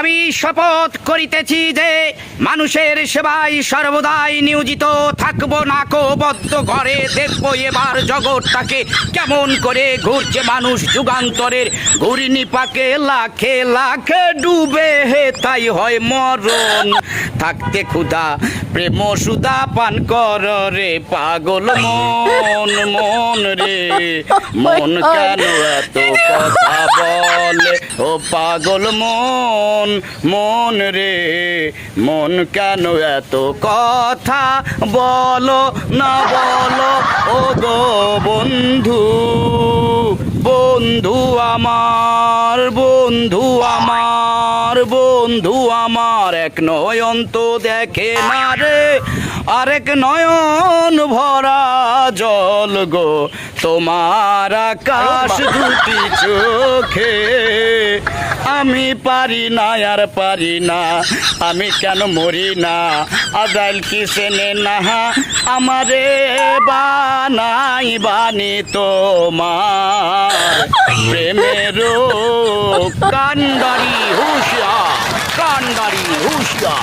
আমি শপথ করিতেছি যে মানুষের সেবায় সর্বদাই নিয়োজিত থাকব না বদ্ধ ঘরে দেখব এবার জগৎটাকে কেমন করে ঘুরছে মানুষ যুগান্তরের। ঘুরিনি পাকে লাখে লাখে ডুবে হে তাই হয় মরণ। থাকতে ক্ষুধা প্রেম সুদা পান কর রে পাগল মন মন রে। মন কেন এত পাগল মন মন রে, মন কেন এত কথা বলো না বলো? ও গো বন্ধু বন্ধু আমার বন্ধু আমার বন্ধু আমার, এক নয়ন তো দেখে না রে। আরেক নয়ন ভরা জল গো তোমার আকাশ দুটি চোখে। আমি পারি না আর পারি না আমি কেন মরি না? আদাল কি সেনে না আমারে বানাই বানি তোমার। প্রেমের কান্ডারি হুশিয়া কান্ডারি হুশিয়া